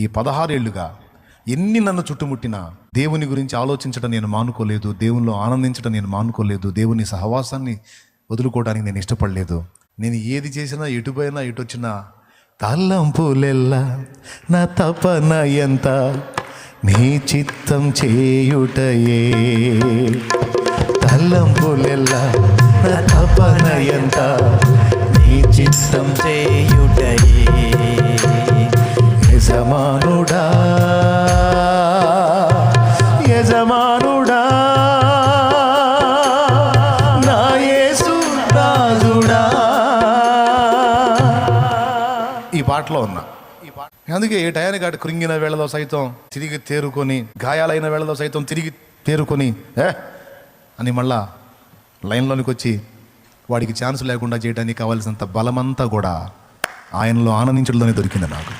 ఈ పదహారేళ్ళుగా ఎన్ని నన్ను చుట్టుముట్టినా దేవుని గురించి ఆలోచించడం నేను మానుకోలేదు దేవునిలో ఆనందించడం నేను మానుకోలేదు దేవుని సహవాసాన్ని వదులుకోవడానికి నేను ఇష్టపడలేదు. నేను ఏది చేసినా ఎటుపోయినా ఎటు వచ్చినా తల్లంపులెల్లా నా తపన ఎంత? నీ చిత్తం చేయుటయే. తల్లంపులెల్లా నా తపన ఎంత? నీ చిత్తం చేయు యజమానుడా. యజమానుడా. నా యేసు రాజుడా. ఈ పాటలో ఉన్నా. ఈ పాట అందుకే ఏ టయానికి అటు కృంగిన వేళలో సైతం తిరిగి తేరుకొని గాయాలైన వేళలో సైతం తిరిగి తేరుకొని ఏ? అని మళ్ళా లైన్లోనికి వచ్చి వాడికి ఛాన్స్ లేకుండా చేయడానికి కావాల్సినంత బలమంతా కూడా ఆయనలో ఆనందించడంలోనే దొరికింది నాకు.